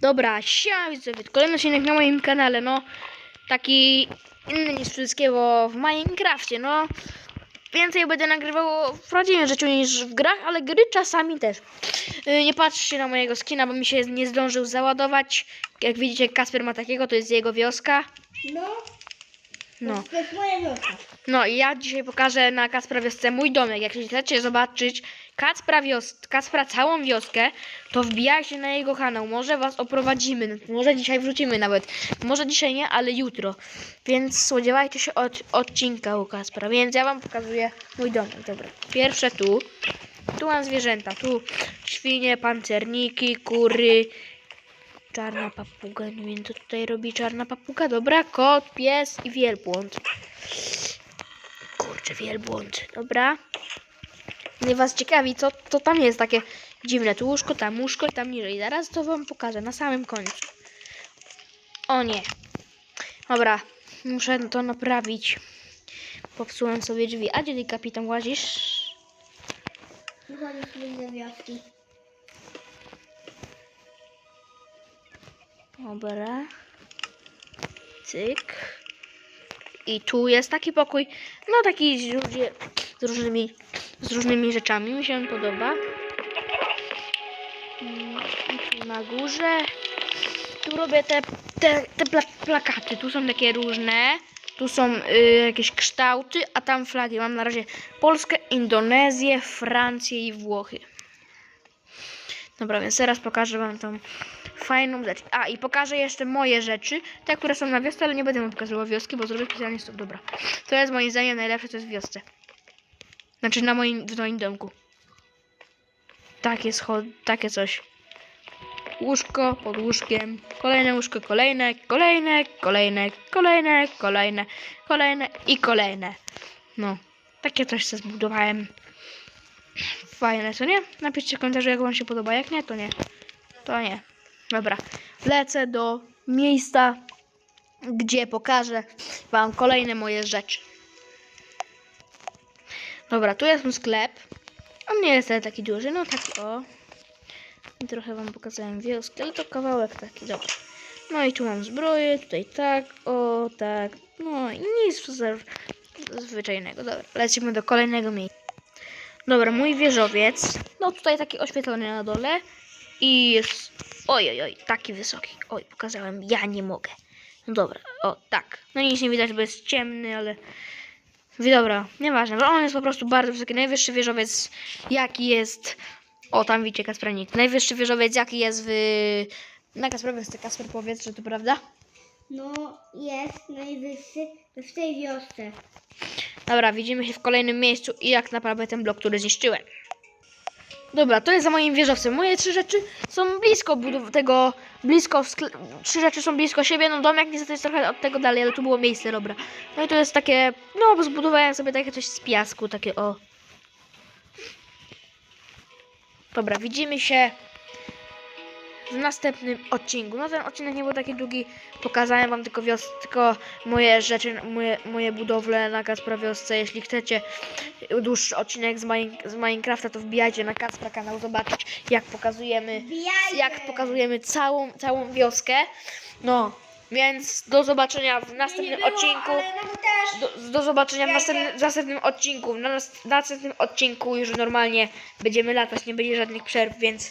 Dobra, siema widzowie, kolejny odcinek na moim kanale, no taki inny niż wszystkie, bo w Minecrafcie, no więcej będę nagrywał w prawdziwym życiu niż w grach, ale gry czasami też. Yy, nie patrzcie na mojego skina, bo mi się nie zdążył załadować. Jak widzicie, Kasper ma takiego, to jest jego wioska. No, No. to jest moja wioska. No i ja dzisiaj pokażę na Kacpra wiosce mój domek. Jak chcecie zobaczyć Kacpra, wios Kacpra całą wioskę, to wbijajcie na jego kanał. Może was oprowadzimy. Może dzisiaj wrzucimy nawet. Może dzisiaj nie, ale jutro. Więc spodziewajcie się od odcinka u Kacpra. Więc ja wam pokazuję mój domek. Dobra. Pierwsze tu. Tu mam zwierzęta. Tu świnie, pancerniki, kury, czarna papuga. Nie wiem, co tutaj robi czarna papuga. Dobra, kot, pies i wielbłąd. Kurczę, wielbłąd. Dobra. Nie was ciekawi, co to tam jest takie dziwne. Tu łóżko, tam łóżko i tam niżej. Zaraz to wam pokażę na samym końcu. O nie. Dobra, muszę to naprawić. Popsułem sobie drzwi. A gdzie ty kapitan łazisz? Wychodzę sobie wioski. Dobra. Cyk. I tu jest taki pokój. No taki z, różnymi z różnymi rzeczami. Mi się podoba. Mm, I tu na górze. Tu robię te, te, te pla plakaty. Tu są takie różne. Tu są y, jakieś kształty, a tam flagi. Mam na razie Polskę, Indonezję, Francję i Włochy. Dobra, więc teraz pokażę wam tą fajną rzecz. A, i pokażę jeszcze moje rzeczy, te, które są na wiosce, ale nie będę wam pokazywała wioski, bo zrobię specjalnie stop. Dobra. To jest moim zdaniem najlepsze, co jest w wiosce. Znaczy na moim, w moim domku. Takie schod, takie coś. Łóżko pod łóżkiem, kolejne łóżko, kolejne, kolejne, kolejne, kolejne, kolejne, kolejne i kolejne. No, takie coś sobie zbudowałem. Fajne, co nie? Napiszcie w komentarzu, jak wam się podoba. Jak nie, to nie. To nie. Dobra. Lecę do miejsca, gdzie pokażę wam kolejne moje rzeczy. Dobra, tu jest mój sklep. On nie jest taki duży, no taki o. I trochę wam pokazałem wioskę, ale to kawałek taki, dobra. No i tu mam zbroję, tutaj tak, o tak, no i nic za- zwyczajnego. Dobra, lecimy do kolejnego miejsca. Dobra, mój wieżowiec. No tutaj taki oświetlony na dole. I jest. Oj, oj, oj, taki wysoki. Oj, pokazałem, ja nie mogę. No dobra, o tak. No nic nie widać, bo jest ciemny, ale. Dobra, nieważne, bo on jest po prostu bardzo wysoki. Najwyższy wieżowiec, jaki jest. O, tam widzicie Kaspranik. Najwyższy wieżowiec, jaki jest w. Na Kasprowie jest Kasper, powiedz, że to prawda? No, jest najwyższy w tej wiosce. Dobra, widzimy się w kolejnym miejscu i jak naprawię ten blok, który zniszczyłem. Dobra, to jest za moim wieżowcem. Moje trzy rzeczy są blisko tego, blisko, trzy rzeczy są blisko siebie. No domek niestety jest trochę od tego dalej, ale tu było miejsce, dobra. No i to jest takie, no bo zbudowałem sobie takie coś z piasku, takie o. Dobra, widzimy się w następnym odcinku. No ten odcinek nie był taki długi, pokazałem wam tylko, wios- tylko moje rzeczy, moje, moje budowle na Kacpra wiosce. Jeśli chcecie dłuższy odcinek z, Mine- z Minecrafta, to wbijajcie na Kacpra kanał, zobaczyć jak pokazujemy, jak pokazujemy całą, całą wioskę. No, więc do zobaczenia w następnym odcinku. No też. Do, do zobaczenia w następnym, w następnym odcinku. Na na następnym odcinku już normalnie będziemy latać, nie będzie żadnych przerw, więc